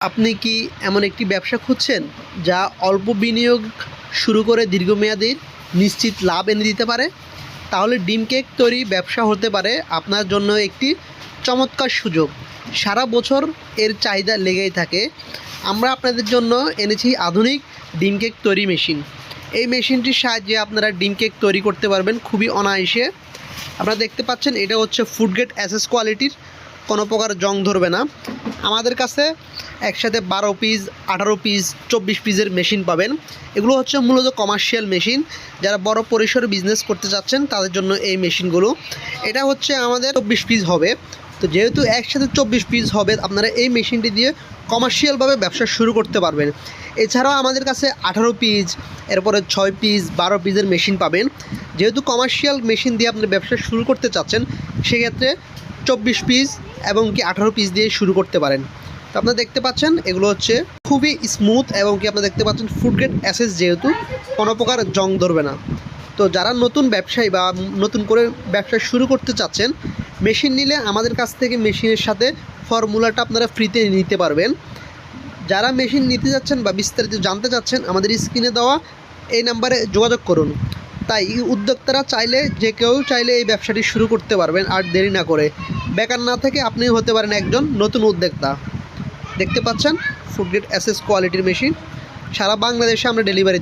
আপনি কি এমন একটি ব্যবসা খুঁজছেন যা অল্প বিনিয়োগ শুরু করে দীর্ঘমেয়াদী নিশ্চিত লাভ এনে দিতে পারে? তাহলে ডিম কেক তৈরি ব্যবসা হতে পারে আপনার জন্য একটি চমৎকার সুযোগ। সারা বছর এর চাহিদা লেগেই থাকে। আমরা আপনাদের জন্য এনেছি আধুনিক ডিম কেক তৈরি মেশিন। এই মেশিনটির সাহায্যে আপনারা ডিম কেক তৈরি করতে পারবেন খুবই অনায়াসে। আপনারা দেখতে পাচ্ছেন এটা হচ্ছে ফুড গ্রেড এসএস কোয়ালিটির কোনো প্রকার জং ধরবে না। আমাদের কাছে একসাথে বারো পিস আঠারো পিস চব্বিশ পিসের মেশিন পাবেন। এগুলো হচ্ছে মূলত কমার্শিয়াল মেশিন যারা বড় পরিসরে বিজনেস করতে চাচ্ছেন, তাদের জন্য এই মেশিনগুলো এটা হচ্ছে আমাদের চব্বিশ পিস হবে। তো যেহেতু একসাথে চব্বিশ পিস হবে, আপনারা এই মেশিনটি দিয়ে কমার্শিয়ালভাবে ব্যবসা শুরু করতে পারবেন। এছাড়াও আমাদের কাছে আঠারো পিস এরপরে ছয় পিস বারো পিসের মেশিন পাবেন। যেহেতু কমার্শিয়াল মেশিন দিয়ে আপনি ব্যবসা শুরু করতে চাচ্ছেন, সেক্ষেত্রে চব্বিশ পিস এবং কি আঠারো পিস দিয়ে শুরু করতে পারেন। তো আপনারা দেখতে পাচ্ছেন, এগুলো হচ্ছে খুবই স্মুথ এবং কি আপনারা দেখতে পাচ্ছেন ফুড গ্রেড অ্যাসেস যেহেতু, কোনো প্রকার জং ধরবে না। তো যারা নতুন ব্যবসায়ী বা নতুন করে ব্যবসা শুরু করতে চাচ্ছেন মেশিন নিলে আমাদের কাছ থেকে মেশিনের সাথে ফর্মুলাটা আপনারা ফ্রিতে নিতে পারবেন। যারা মেশিন নিতে যাচ্ছেন বা বিস্তারিত জানতে চাচ্ছেন, আমাদের স্ক্রিনে দেওয়া এই নাম্বারে যোগাযোগ করুন। তাই উদ্যোক্তারা চাইলে, যে কেউ চাইলে এই ব্যবসাটি শুরু করতে পারবেন আর দেরি না করে। বেকার না থেকে আপনি হতে পারেন একজন নতুন উদ্যোক্তা। দেখতে পাচ্ছেন ফুড গ্রেড অ্যাসেস কোয়ালিটির মেশিন সারা বাংলাদেশে আমরা ডেলিভারি